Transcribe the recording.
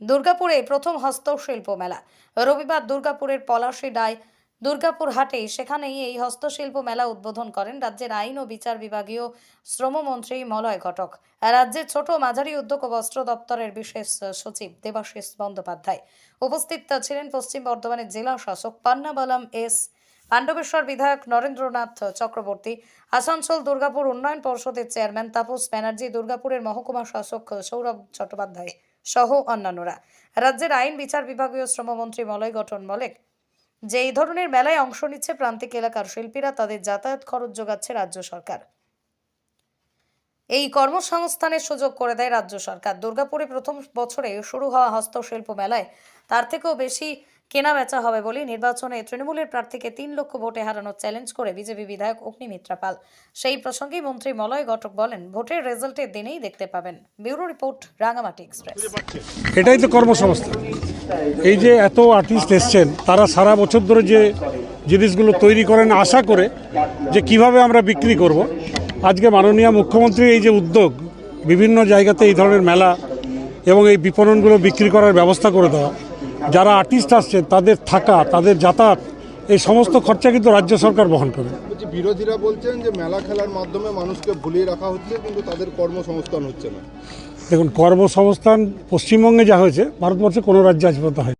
দুর্গাপুরে প্রথম হস্তশিল্প মেলা। রবিবার দুর্গাপুরের পলাশী ডায় দুর্গাপুর হাটে সেখানেই এই হস্তশিল্প মেলা উদ্বোধন করেন রাজ্যের আইন ও বিচার বিভাগীয় শ্রমমন্ত্রী মলয় ঘটক। রাজ্যের ছোট মাঝারি উদ্যোগ ও বস্ত্র দপ্তরের বিশেষ সচিব দেবাশিস বন্দ্যোপাধ্যায়। উপস্থিত ছিলেন পশ্চিম বর্ধমানের জেলা শাসক পান্নাবালাম এস, পাণ্ডবেশ্বর বিধায়ক নরেন্দ্রনাথ চক্রবর্তী, আসানসোল দুর্গাপুর উন্নয়ন পর্ষদের চেয়ারম্যান তাপস ব্যানার্জি, দুর্গাপুরের মহকুমা শাসক সৌরভ চট্টোপাধ্যায়। সহ অন্যান্যরা। রাজ্যের আইন, বিচার বিভাগীয় শ্রমমন্ত্রী মলয় গঠন বলেন যে, এই ধরনের মেলায় অংশ নিচ্ছে প্রান্তিক এলাকার শিল্পীরা, তাদের যাতায়াত খরচ যোগাচ্ছে রাজ্য সরকার। এই কর্মসংস্থানের সুযোগ করে দেয় রাজ্য সরকার। দুর্গাপুরে প্রথম বছরে শুরু হওয়া হস্তশিল্প মেলায় তার থেকেও বেশি কেনা বেচা হবে বলে নির্বাচনে তৃণমূলের প্রার্থীকে তিন লক্ষ ভোটে হারানোর চ্যালেঞ্জ করে বিজেপি বিধায়ক অগ্নিমিত্রা পাল। সেই প্রসঙ্গে মন্ত্রী মলয় ঘটক বলেন, ভোটের রেজাল্টের দিনেই দেখতে পাবেন। Bureau report Rangamati Express. এটাই তো কর্মসংস্থান এই যে এত আর্টিস্ট এসছেন, তারা সারা বছর ধরে যে জিনিসগুলো তৈরি করেন, আশা করে যে কীভাবে আমরা বিক্রি করব। আজকে মাননীয় মুখ্যমন্ত্রী এই যে উদ্যোগ, বিভিন্ন জায়গাতে এই ধরনের মেলা এবং এই বিপণনগুলো বিক্রি করার ব্যবস্থা করে দেওয়া। যারা আর্টিস্ট আসছে তাদের থাকা তাদের যাতায়াত এই সমস্ত খরচা কিন্তু রাজ্য সরকার বহন করে। বিরোধীরা বলছেন যে মেলা খেলার মাধ্যমে মানুষকে ভুলিয়ে রাখা হচ্ছে কিন্তু তাদের কর্মসংস্থান হচ্ছে না। দেখুন কর্মসংস্থান পশ্চিমবঙ্গে যা হয়েছে ভারতবর্ষে কোনো রাজ্যে আজ পর্যন্ত হয়